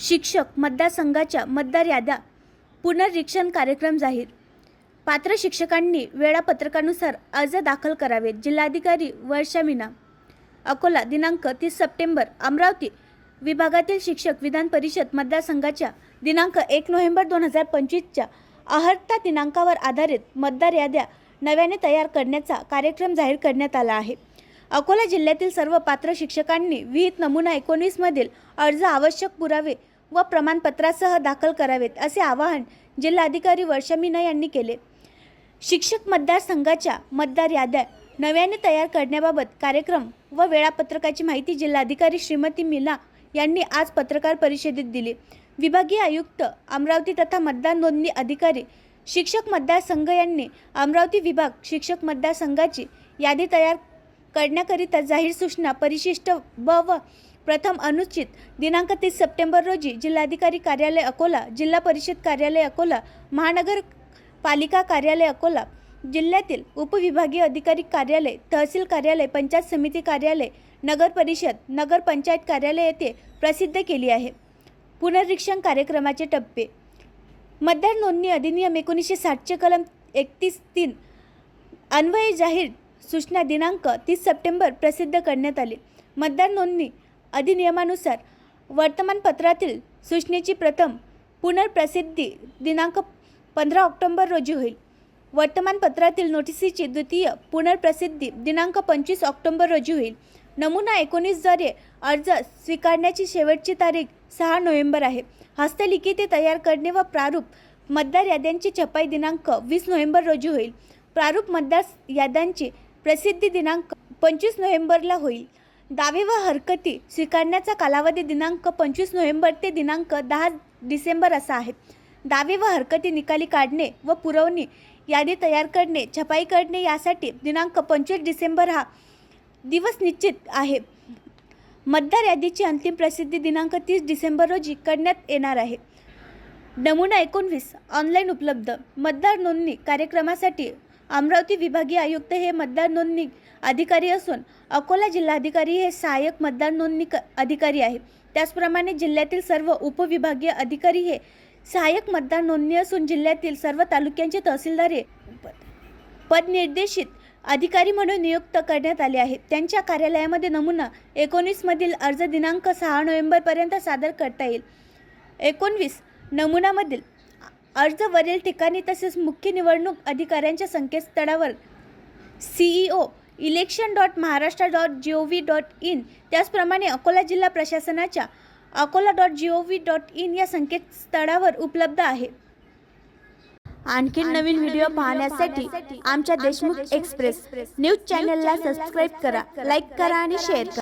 शिक्षक मतदारसंघाच्या मतदार याद्या पुनर्रीक्षण कार्यक्रम जाहीर. पात्र शिक्षकांनी वेळापत्रकानुसार अर्ज दाखल करावेत. जिल्हाधिकारी वर्षा मीना. अकोला दिनांक तीस सप्टेंबर अमरावती विभागातील शिक्षक विधान परिषद मतदारसंघाच्या दिनांक एक नोव्हेंबर दोन हजार पंचवीसच्या अहर्ता दिनांकावर आधारित मतदार याद्या नव्याने तयार करण्याचा कार्यक्रम जाहीर करण्यात आला आहे. अकोला जिल्ह्यातील सर्व पात्र शिक्षकांनी विहित नमुना एकोणीसमधील अर्ज आवश्यक पुरावे व प्रमाणपत्रासह दाखल करावेत असे आवाहन जिल्हाधिकारी वर्षा मीना यांनी केले. शिक्षक मतदारसंघाच्या मतदार याद्या नव्याने तयार करण्याबाबत कार्यक्रम व वेळापत्रकाची माहिती जिल्हाधिकारी श्रीमती मीना यांनी आज पत्रकार परिषदेत दिली. विभागीय आयुक्त अमरावती तथा मतदार नोंदणी अधिकारी शिक्षक मतदारसंघ यांनी अमरावती विभाग शिक्षक मतदारसंघाची यादी तयार करण्याकरिता जाहीर सूचना परिशिष्ट ब व प्रथम अनुचित. दिनांक तीस सप्टेंबर रोजी जिल्हाधिकारी कार्यालय अकोला जिल्हा परिषद कार्यालय अकोला महानगर पालिका कार्यालय अकोला जिल्ह्यातील उपविभागीय अधिकारी कार्यालय तहसील कार्यालय पंचायत समिती कार्यालय नगर परिषद नगर पंचायत कार्यालय येथे प्रसिद्ध केली आहे. पुनर्रीक्षण कार्यक्रमाचे टप्पे. मतदार नोंदणी अधिनियम एकोणीसशे साठचे कलम एकतीस तीन अन्वये जाहीर सूचना दिनांक तीस सप्टेंबर प्रसिद्ध करण्यात आली. मतदार नोंदणी अधिनियमानुसार वर्तमानपत्रातील सूचनेची प्रथम पुनर्प्रसिद्धी दिनांक पंधरा ऑक्टोंबर रोजी होईल. वर्तमानपत्रातील नोटिसीची द्वितीय पुनर्प्रसिद्धी दिनांक पंचवीस ऑक्टोंबर रोजी होईल. नमुना एकोणीसद्वारे अर्ज स्वीकारण्याची शेवटची तारीख सहा नोव्हेंबर आहे. हस्तलिखिते तयार करणे व प्रारूप मतदार याद्यांची छपाई दिनांक वीस नोव्हेंबर रोजी होईल. प्रारूप मतदार याद्यांची प्रसिद्धी दिनांक पंचवीस नोव्हेंबरला होईल. दावे व हरकती स्वीकारण्याचा कालावधी दिनांक पंचवीस नोव्हेंबर ते दिनांक दहा डिसेंबर असा आहे. दावे व हरकती निकाली काढणे व पुरवणी यादी तयार करणे छपाई करणे यासाठी दिनांक पंचवीस डिसेंबर हा दिवस निश्चित आहे. मतदार यादीची अंतिम प्रसिद्धी दिनांक तीस डिसेंबर रोजी करण्यात येणार आहे. नमुना एकोणवीस ऑनलाईन उपलब्ध. मतदार नोंदणी कार्यक्रमासाठी अमरावती विभागीय आयुक्त हे मतदार नोंदणी अधिकारी असून अकोला जिल्हाधिकारी हे सहाय्यक मतदार नोंदणी क- अधिकारी आहे त्याचप्रमाणे जिल्ह्यातील सर्व उपविभागीय अधिकारी हे सहाय्यक मतदार नोंदणी असून जिल्ह्यातील सर्व तालुक्यांचे तहसीलदार हे पदनिर्देशित अधिकारी म्हणून नियुक्त करण्यात आले आहेत. त्यांच्या कार्यालयामध्ये नमुना एकोणीसमधील अर्ज दिनांक सहा नोव्हेंबरपर्यंत सादर करता येईल. एकोणवीस नमुनामधील अर्ज वरील ठिकाणी तसेच मुख्य निवडणूक अधिकाऱ्यांच्या संकेतस्थळावर. CEO election dot Maharashtra dot G O V dot in त्याचप्रमाणे अकोला जिल्हा प्रशासनाच्या Akola dot G O V dot in या संकेतस्थळावर उपलब्ध आहे. आणखी नवीन व्हिडिओ पाहण्यासाठी आमच्या देशमुख एक्सप्रेस न्यूज चॅनलला सबस्क्राईब करा लाईक करा आणि शेअर करा.